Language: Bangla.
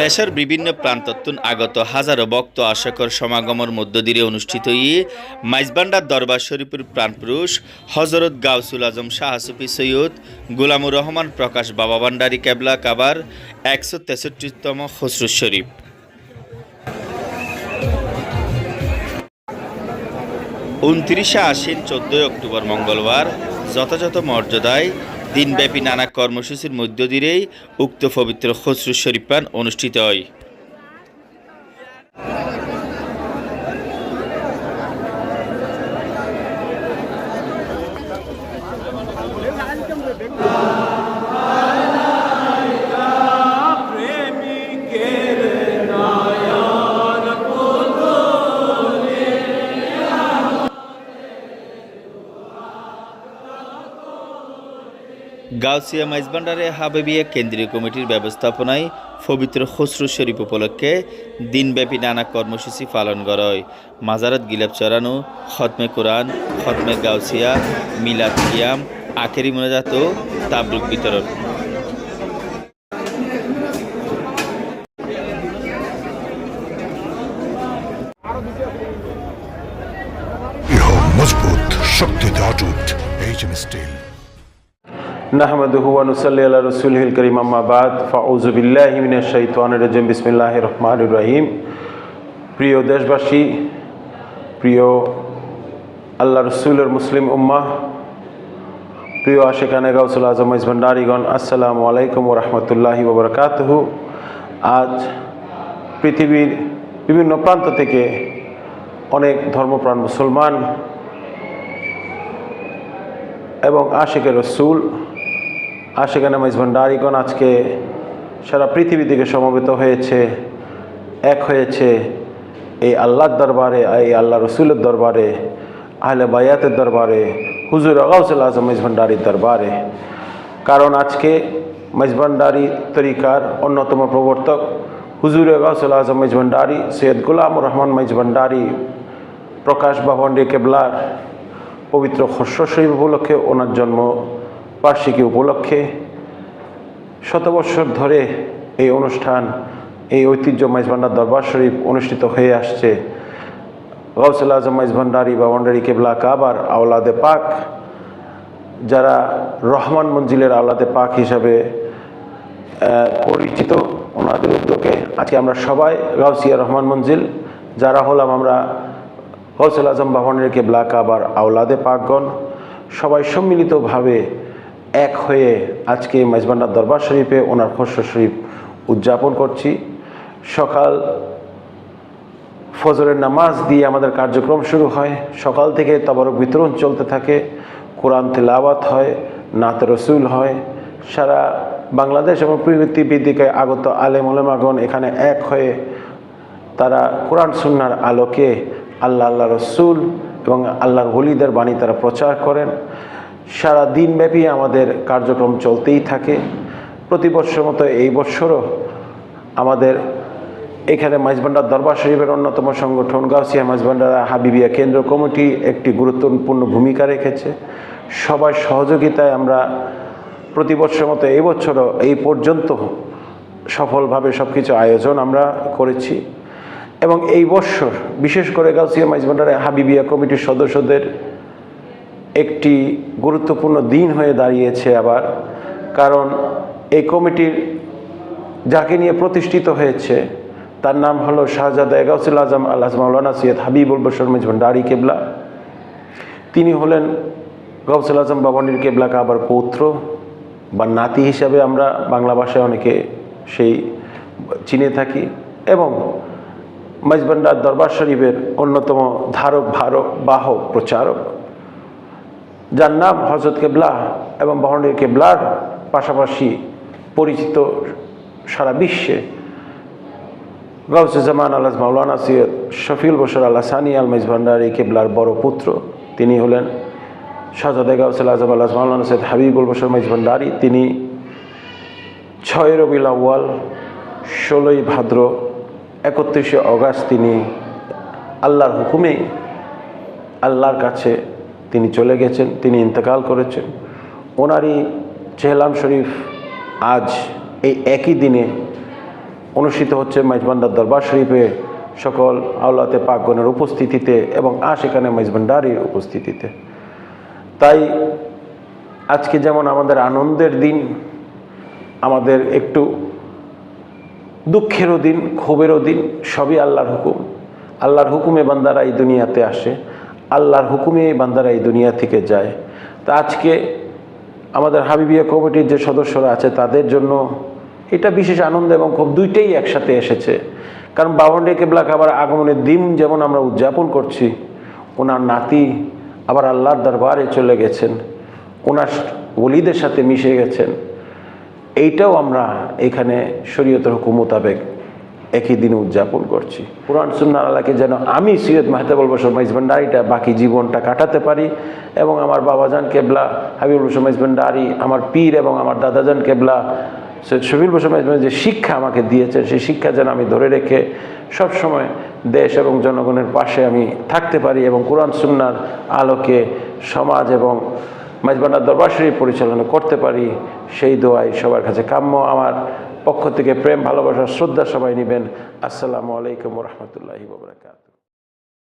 দেশের বিভিন্ন প্রান্তত্বন আগত হাজারো ভক্ত আশাকর সমাগমের মধ্য দিয়ে অনুষ্ঠিত ই মাইজবান্ডার দরবার শরীফের প্রাণপুরুষ হজরত গাউসুল আজম শাহ সুফি সৈয়দ গোলামুর রহমান প্রকাশ বাবা ভান্ডারী কেবলা কাবার একশো তেষট্টিতম খসরু শরীফ। উনত্রিশে আশ্বিন চোদ্দই অক্টোবর মঙ্গলবার যথাযথ মর্যাদায় দিনব্যাপী নানা কর্মসূচির মধ্য দিয়েই উক্ত পবিত্র খসরু শরীফ পান অনুষ্ঠিত হয়। গাউসিয়া মাইজবান্ডারে হাবিবিয়া কেন্দ্রীয় কমিটির ব্যবস্থাপনায় পবিত্র খসরু শরীফ উপলক্ষে দিনব্যাপী নানা কর্মসূচি পালন করা মাজারাত গিলাপ চড়ানো, খতমে কোরআন, খতমে গাউসিয়া, মিলাদ কিয়াম, আখেরি মোনাজাত ও তাবরুক বিতরণ। মজবুত, শক্তিতে অটুট এইচ এম স্টিল নাহমাদুহু ওয়া নুসাল্লি আলা রাসূলিহিল কারীম, আম্মা বাদ। ফাউযু বিল্লাহি মিনাশ শাইতানির রাজিম। বিসমিল্লাহির রহমানির রহিম। প্রিয় দেশবাসী, প্রিয় আল্লাহ রসুলের মুসলিম উম্মাহ, প্রিয় আশেখানে গাউসুল আজম ভান্ডারিগণ আসসালামু আলাইকুম রাহমাতুল্লাহি ওয়া আজ পৃথিবীর বিভিন্ন প্রান্ত থেকে অনেক ধর্মপ্রাণ মুসলমান এবং আশেকের রসুল, আশেকা নামাজ ভান্ডারিগণ আজকে সারা পৃথিবী থেকে সমবেত হয়েছে, এক হয়েছে এই আল্লাহর দরবারে, এই আল্লাহ রসুলের দরবারে, আহলে বায়াতের দরবারে, হুজুর আগাউসুল আজম মেজভান্ডারির দরবারে। কারণ আজকে মেজভান্ডারি তরিকার অন্যতম প্রবর্তক হুজুর আগাউসুল আজম মেজভান্ডারি সৈয়দ গুলাম রহমান মেজভান্ডারি প্রকাশ ভবন বাভন্ডি কেবলার পবিত্র খস্য শরীফ উপলক্ষে ওনার জন্ম বার্ষিকী উপলক্ষে শত বৎসর ধরে এই অনুষ্ঠান, এই ঐতিহ্য মাইজভান্ডার দরবার শরীফ অনুষ্ঠিত হয়ে আসছে। গৌসুল আজম মাইজভান্ডারি বা ভান্ডারি কেবলা কাবার আওলাদে পাক, যারা রহমান মঞ্জিলের আওলাদে পাক হিসাবে পরিচিত ওনাদের উদ্যোগে আজকে আমরা সবাই গাউসিয়া রহমান মঞ্জিল, যারা হলাম আমরা গৌসুল আজম ভবনের কেবলা কাবার আওলাদে পাকগণ সবাই সম্মিলিতভাবে এক হয়ে আজকে মাইজবান্ডার দরবার শরীফে ওনার খস্য শরীফ উদযাপন করছি। সকাল ফজরের নামাজ দিয়ে আমাদের কার্যক্রম শুরু হয়। সকাল থেকে তবরক বিতরণ চলতে থাকে, কোরআন তেলাওয়াত হয়, নাত রসুল হয়। সারা বাংলাদেশ এবং পৃথিবীদিকে আগত আলেম ওলেমাগণ এখানে এক হয়ে তারা কোরআন সুন্নার আলোকে আল্লাহ আল্লাহ রসুল এবং আল্লাহর হলিদের বাণী তারা প্রচার করেন। সারা দিনব্যাপী আমাদের কার্যক্রম চলতেই থাকে। প্রতি বৎসর মতো এই বৎসরও আমাদের এখানে মাইজবান্ডার দরবার শরীফের অন্যতম সংগঠন গাউসিয়া মাইজবান্ডারা হাবিবিয়া কেন্দ্র কমিটি একটি গুরুত্বপূর্ণ ভূমিকা রেখেছে। সবার সহযোগিতায় আমরা প্রতি বৎসর মতো এই বছরও এই পর্যন্ত সফলভাবে সব কিছু আয়োজন আমরা করেছি। এবং এই বৎসর বিশেষ করে গাউসিয়া মাইজবান্ডারে হাবিবিয়া কমিটির সদস্যদের একটি গুরুত্বপূর্ণ দিন হয়ে দাঁড়িয়েছে আবার, কারণ এই কমিটির যাকে নিয়ে প্রতিষ্ঠিত হয়েছে, তার নাম হলো শাহজাদা গাউসুল আজম আল্লাহ মাওলানা সৈয়দ হাবিবুল বসর মেজ ভান্ডারি কেবলা। তিনি হলেন গাউসুল আজম বাবানির কেবলা কাবার পৌত্র বা নাতি হিসাবে আমরা বাংলা ভাষায় অনেকে সেই চিনে থাকি এবং মাইজবান্ডার দরবার শরীফের অন্যতম ধারক, ভারক, বাহক, প্রচারক। যার নাম হজরত কেবলা এবং বহনের কেবলার পাশাপাশি পরিচিত সারা বিশ্বে গাউসুজ্জামান আল্লাহ মাওলানা সৈয়দ শফিউল বসর আল্লাহ সানি আল মেজ ভান্ডারি কেবলার বড় পুত্র। তিনি হলেন শাহজাদা গাউসুল আজম আল্লাহ মাওলানা সৈয়দ হাবিবুল বসর মেজ ভান্ডারি তিনি ছয় রবিল আউ্য়াল, ষোলোই ভাদ্র একত্রিশে অগাস্ট তিনি আল্লাহর হুকুমে আল্লাহর কাছে তিনি চলে গেছেন, তিনি ইন্তেকাল করেছেন। ওনারই চেহলাম শরীফ আজ এই একই দিনে অনুষ্ঠিত হচ্ছে মাইজবান্ডার দরবার শরীফে সকল আওলাতে পাকগণের উপস্থিতিতে এবং আশেখানে মাইজবান্ডারির উপস্থিতিতে। তাই আজকে যেমন আমাদের আনন্দের দিন, আমাদের একটু দুঃখেরও দিন, ক্ষোভেরও দিন, সবই আল্লাহর হুকুম। আল্লাহর হুকুমে বান্দারা এই দুনিয়াতে আসে, আল্লাহর হুকুমে বান্দারা এই দুনিয়া থেকে যায়। তা আজকে আমাদের হাবিবিয়া কমিটির যে সদস্যরা আছে, তাদের জন্য এটা বিশেষ আনন্দ এবং খুব দুইটাই একসাথে এসেছে। কারণ বাবন্ডে কেবলা খাবার আগমনের দিন যেমন আমরা উদযাপন করছি, ওনার নাতি আবার আল্লাহর দরবারে চলে গেছেন, ওনার ওলিদের সাথে মিশে গেছেন। এইটাও আমরা এখানে শরীয়তের হুকুম মোতাবেক একই দিনে উদযাপন করছি। কোরআন সুন্না আল্লাহকে যেন আমি সৈয়দ মাহতাবুল বসর মাইজবান্ডারিটা বাকি জীবনটা কাটাতে পারি এবং আমার বাবাজান কেবলা, হাবিবুল বসর মাইজবান্ডারি আমার পীর এবং আমার দাদাজান কেবলা, সৈয়দ শফিল বসর যে শিক্ষা আমাকে দিয়েছেন, সেই শিক্ষা যেন আমি ধরে রেখে সবসময় দেশ এবং জনগণের পাশে আমি থাকতে পারি এবং কোরআন সুন্নার আলোকে সমাজ এবং মাইজবান্ডার দরবার শরীফ পরিচালনা করতে পারি, সেই দোয়াই সবার কাছে কাম্য। আমার পক্ষ থেকে প্রেম, ভালোবাসা, শ্রদ্ধা সবাই নেবেন। আসসালামু আলাইকুম রহমতুল্লাহি বাবরাকাত